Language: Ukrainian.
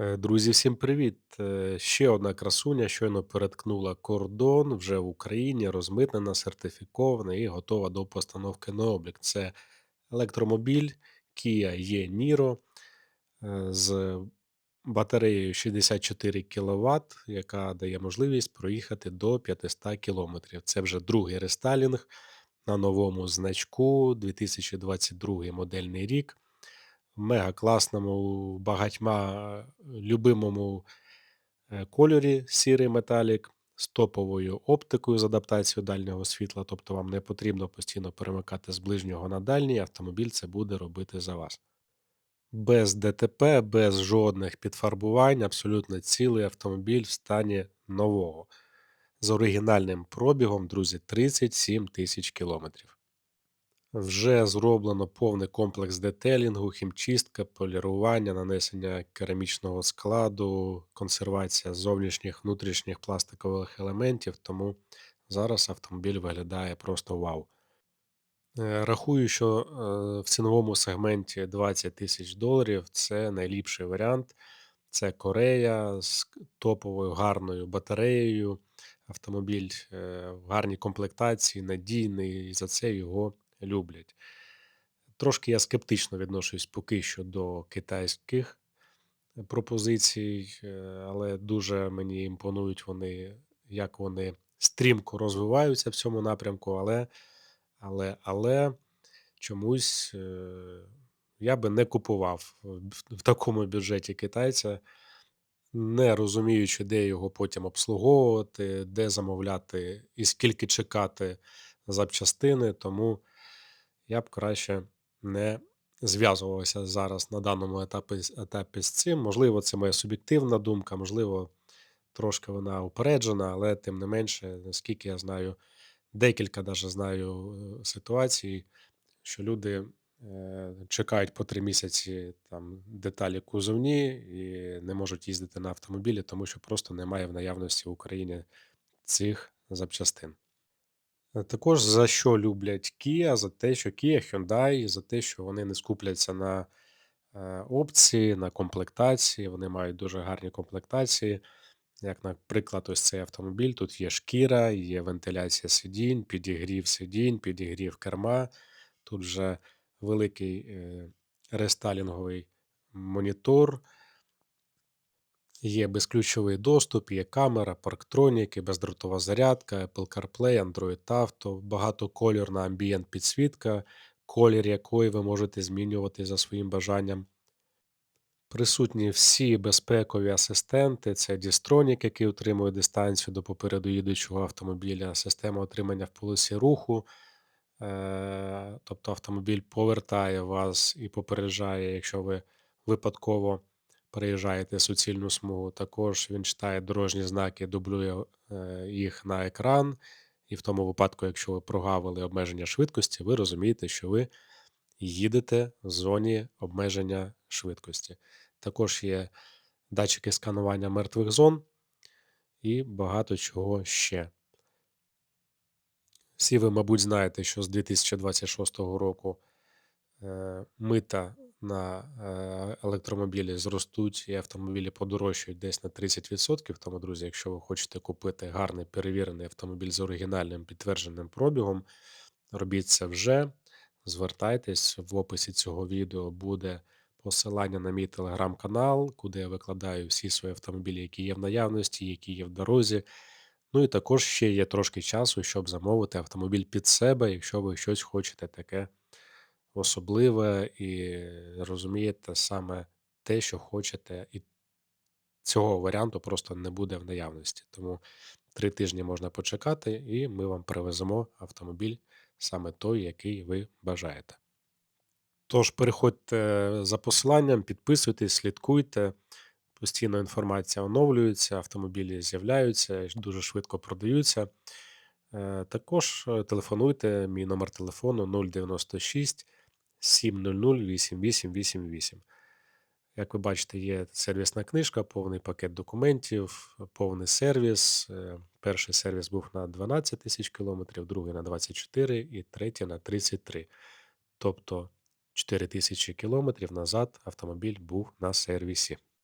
Е, Друзі, всім привіт! Е, Ще одна красуня щойно переткнула кордон вже в Україні, розмитнена, сертифікована і готова до постановки на облік. Це електромобіль Kia e-Niro е, з батареєю 64 кВт, яка дає можливість проїхати до 500 км. Це вже другий рестайлінг на новому значку 2022 модельний рік мега класному, багатьма е, любимому е, кольорі сірий металік з топовою оптикою з адаптацією дальнього світла. Тобто вам не потрібно постійно перемикати з ближнього на дальній, автомобіль це буде робити за вас. Без ДТП, без жодних підфарбувань, абсолютно цілий автомобіль в стані нового. З оригінальним пробігом, друзі, 37 тисяч кілометрів. Вже зроблено повний комплекс детелінгу, хімчистка, полірування, нанесення керамічного складу, консервація зовнішніх внутрішніх пластикових елементів, тому зараз автомобіль виглядає просто вау. Е, Рахую, що е, в ціновому сегменті 20 тисяч доларів це найліпший варіант. Це Корея з топовою гарною батареєю. Автомобіль е, в гарній комплектації, надійний, і за це його люблять. Трошки я скептично відношусь поки що до китайських пропозицій, е, але дуже мені імпонують вони, як вони стрімко розвиваються в цьому напрямку. Але, але, але чомусь е, я би не купував в такому бюджеті китайця, не розуміючи, де його потім обслуговувати, де замовляти і скільки чекати запчастини. Тому я б краще не зв'язувався зараз на даному етапі, етапі з цим. Можливо, це моя суб'єктивна думка, можливо, трошки вона упереджена, але тим не менше, наскільки я знаю, декілька даже знаю е, ситуацій, що люди е, чекають по три місяці там деталі кузовні і не можуть їздити на автомобілі, тому що просто немає в наявності в Україні цих запчастин. Е, Також за що люблять Kia? За те, що Kia, Hyundai, за те, що вони не скупляться на е, опції, на комплектації. Вони мають дуже гарні комплектації. Як, наприклад, ось цей автомобіль. Тут є шкіра, є вентиляція сидінь, підігрів сидінь, підігрів керма. Тут вже великий е, рестайлінговий монітор. Є безключовий доступ, є камера, парктроніки, бездротова зарядка, Apple CarPlay, Android Auto, багатокольорна амбієнт підсвітка, колір якої ви можете змінювати за своїм бажанням. Присутні всі безпекові асистенти, це Distronic, який утримує дистанцію до попереду їдучого автомобіля, система отримання в полосі руху, е, тобто автомобіль повертає вас і попереджає, якщо ви випадково переїжджаєте суцільну смугу. Також він читає дорожні знаки, дублює е, їх на екран. І в тому випадку, якщо ви прогавили обмеження швидкості, ви розумієте, що ви їдете в зоні обмеження швидкості. Також є датчики сканування мертвих зон і багато чого ще. Всі ви, мабуть, знаєте, що з 2026 року е, мита на е, електромобілі зростуть і автомобілі подорожчають десь на 30%. Тому, друзі, якщо ви хочете купити гарний перевірений автомобіль з оригінальним підтвердженим пробігом, робіть це вже. Звертайтесь в описі цього відео буде посилання на мій телеграм-канал, куди я викладаю всі свої автомобілі, які є в наявності, які є в дорозі. Ну і також ще є трошки часу, щоб замовити автомобіль під себе, якщо ви щось хочете таке особливе і розумієте саме те, що хочете, і цього варіанту просто не буде в наявності. Тому три тижні можна почекати, і ми вам привеземо автомобіль саме той, який ви бажаєте. Тож переходьте за посиланням, підписуйтесь, слідкуйте. Постійно інформація оновлюється, автомобілі з'являються, дуже швидко продаються. Е, Також е, телефонуйте, мій номер телефону 096 700 8888. Як ви бачите, є сервісна книжка, повний пакет документів, повний сервіс. Е, Перший сервіс був на 12 тисяч кілометрів, другий на 24 і третій на 33. Тобто 4 тисячі кілометрів назад автомобіль був на сервісі.